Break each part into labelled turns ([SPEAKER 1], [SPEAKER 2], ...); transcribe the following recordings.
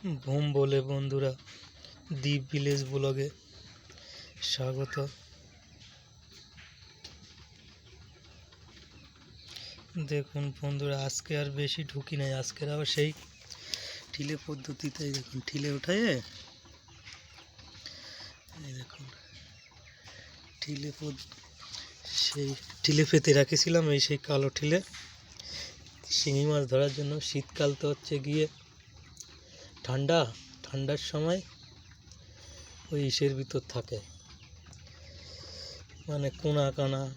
[SPEAKER 1] ভুম বলে বন্ধুরা দ্বীপ ভিলেজ ব্লগে স্বাগত। দেখুন বন্ধুরা, আজকে আর বেশি ঢুকি নাই, আজকের আবার সেই ঠিলে পদ্ধতিতে দেখুন ঠিলে উঠায় দেখুন ঠিলে সেই ঠিলে পেতে রাখেছিলাম, এই সেই কালো ঠিলে শিঙি মাছ ধরার জন্য শীতকাল তো হচ্ছে গিয়ে ঠান্ডা, ঠান্ডার সময় ওই ইসের ভিতর থাকে। মানে কোনা, কানা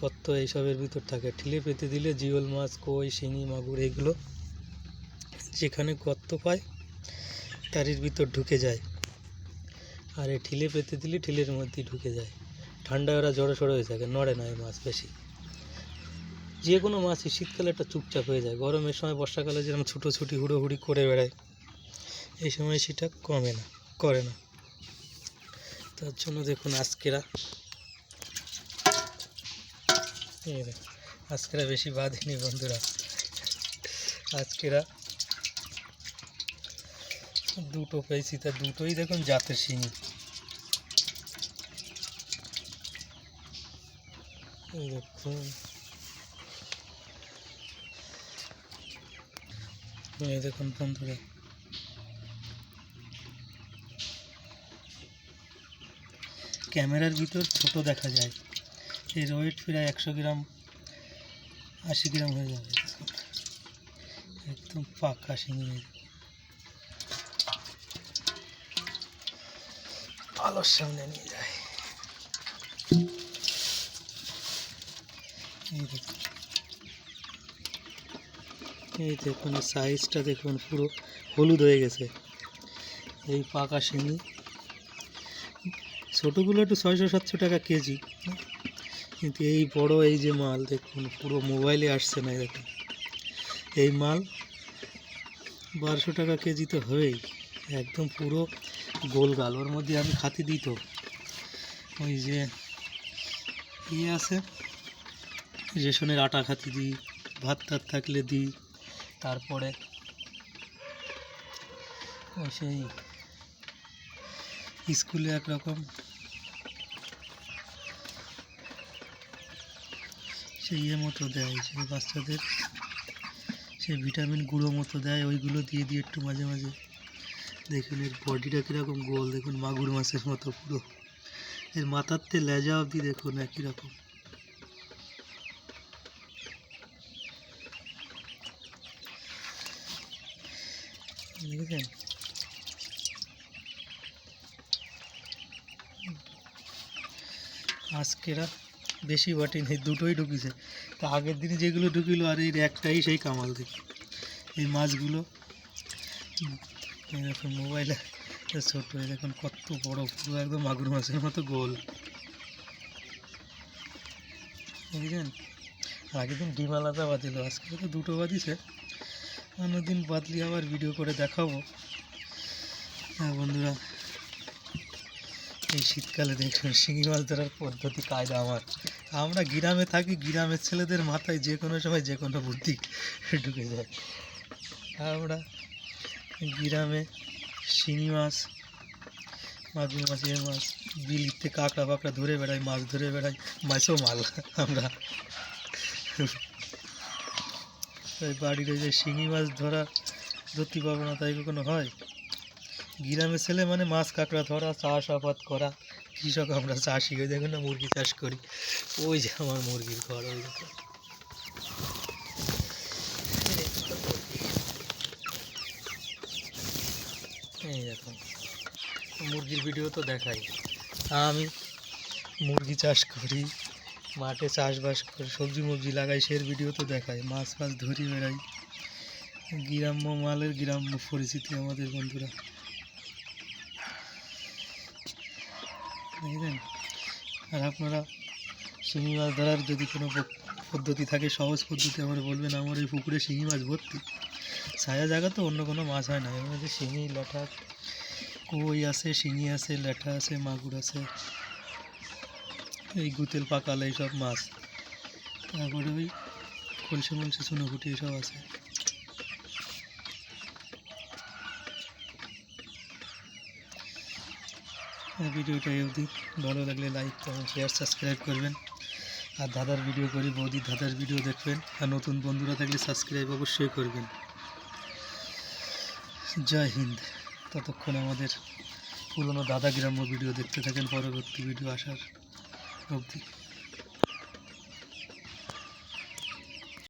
[SPEAKER 1] কত এইসবের ভিতর থাকে। ঠিলে পেতে দিলে জিওল মাছ, কই, শিঙি, মাগুর এগুলো যেখানে গর্ত পায়, তারির ভিতর ঢুকে যায়। আর এই ঠিলে পেতে দিলে ঠিলের মধ্যেই ঢুকে যায়। ঠান্ডায় ওরা জড়ো সড়ো হয়ে থাকে, নড়ে না মাছ বেশি। যে কোনো মাছই শীতকালে একটা চুপচাপ হয়ে যায়, গরমের সময়, বর্ষাকালে যেরকম ছুটোছুটি, হুড়োহুড়ি করে বেড়ায়। এই সময় সেটা কমে না, করে না। তার জন্য দেখুন আজকেরা। আজকেরা বেশি বাঁধেনি বন্ধুরা। আজকেরা দুটো পেয়েছি, তা দুটোই দেখুন জাতের শিঙি। দেখুন। দেখুন বন্ধুরা। ক্যামেরার ভিতর ছোট দেখা যায়। এর ওয়েট প্রায় একশো গ্রাম, আশি গ্রাম হয়ে যাবে। একদম পাকা শিঙি। আলোর সামনে নিয়ে যায়। এই দেখুন। এই দেখুন সাইজটা দেখুন পুরো হলুদ হয়ে গেছে। এই পাকা শিঙি। ছোটোগুলো একটু ছয়শো সাতশো টাকা কেজি। কিন্তু এই বড় এই যে মাল, দেখুন, পুরো মোবাইলে আসছে না দেখুন এই মাল বারোশো টাকা কেজি তো হবেই একদম পুরো গোল গাল ওর মধ্যে আমি খাতি দিই তো। ওই যে ইয়ে আছে, রেশনের আটা খাতি দিই, ভাত টাত থাকলে দিই, তারপরে সেই স্কুলে একরকম সেই ইয়ে মতো দেয় সেই বাচ্চাদের সেই ভিটামিন গুঁড়ো মতো দেয়, ওইগুলো দিয়ে দিয়ে একটু মাঝে মাঝে দেখুন এর বডিটা কীরকম গোল, দেখুন মাগুর মাছের মতো পুরো। এর মাথার তে লেজা অবধি দেখুন একই রকম। আজকেরা বেশি বাটি নেই দুটোই ঢুকিছে। তা আগের দিনে যেগুলো ঢুকিলো আর এই একটাই সেই কামাল দেখি এই মাছগুলো উম, মোবাইলে ছোট এই দেখুন কত বড় পুরো একদম মাগুর মাছের মতো গোল। বুঝলেন? আগের দিন ডিম আলাদা বাঁধিল আজকে তো দুটো বাঁধিছে। অন্যদিন বাদলি আবার ভিডিও করে দেখাবো। হ্যাঁ বন্ধুরা এই শীতকালে দেখুন, শিঙি মাছ ধরার পদ্ধতি কায়দা আমার। আমরা গ্রামে থাকি, গ্রামের ছেলেদের মাথায় যে কোনো সময় যে কোনো বুদ্ধি ঢুকে যায়। আমরা গ্রামে শিঙি মাছ, মাগুর মাছ এ মাছ, বিলিতে কাঁকড়া ফাকড়া ধরে বেড়াই, মাছ ধরে বেড়াই, মাছও মাল আমরা। বাড়ির ওই যে শিঙি মাছ ধরা, ধরতে পারব না, তাই কখনো হয়? গ্রামের ছেলে মানে মাছ কাঁকড়া ধরা, চাষ আবাদ করা, কৃষক আমরা চাষি ওই দেখুন না, মুরগি চাষ করি। ওই যে আমার মুরগির ঘর, ওই এই মুরগির ভিডিও তো দেখাই। আমি মুরগি চাষ করি, মাঠে চাষবাস করি, সবজি মবজি লাগাই, সের ভিডিও তো দেখাই, মাছ ফাছ ধরি বেড়াই। গ্রাম্য মালের গ্রাম্য পরিচিতি আমাদের বন্ধুরা। দেখলেন আর আপনারা শিঙি মাছ ধরার যদি কোনো পদ্ধতি থাকে, সহজ পদ্ধতি আমার বলবেন, আমার এই পুকুরে শিঙি মাছ ভর্তি। ছায়া জায়গা তো অন্য কোনো মাছ হয় না। এর মধ্যে শিঙি ল্যাঠা কই আছে, শিঙি আছে ল্যাঠা আছে, মাগুর আছে, এই গুতেল, পাকাল, এইসব মাছ। তারপরে ওই কলসি, মলসি চুনোপুটি এসব আছে। ভিডিওটা এই অবধি। ভালো লাগলে লাইক কমেন্ট শেয়ার সাবস্ক্রাইব করবেন। আর দাদার ভিডিও করি, বৌদি দাদার ভিডিও দেখবেন। আর নতুন বন্ধুরা থাকলে সাবস্ক্রাইব অবশ্যই করবেন। জয় হিন্দ। ততক্ষণ আমাদের পুরনো দাদা গ্রাম্য ভিডিও দেখতে থাকেন। পরবর্তী ভিডিও আসার অবধি।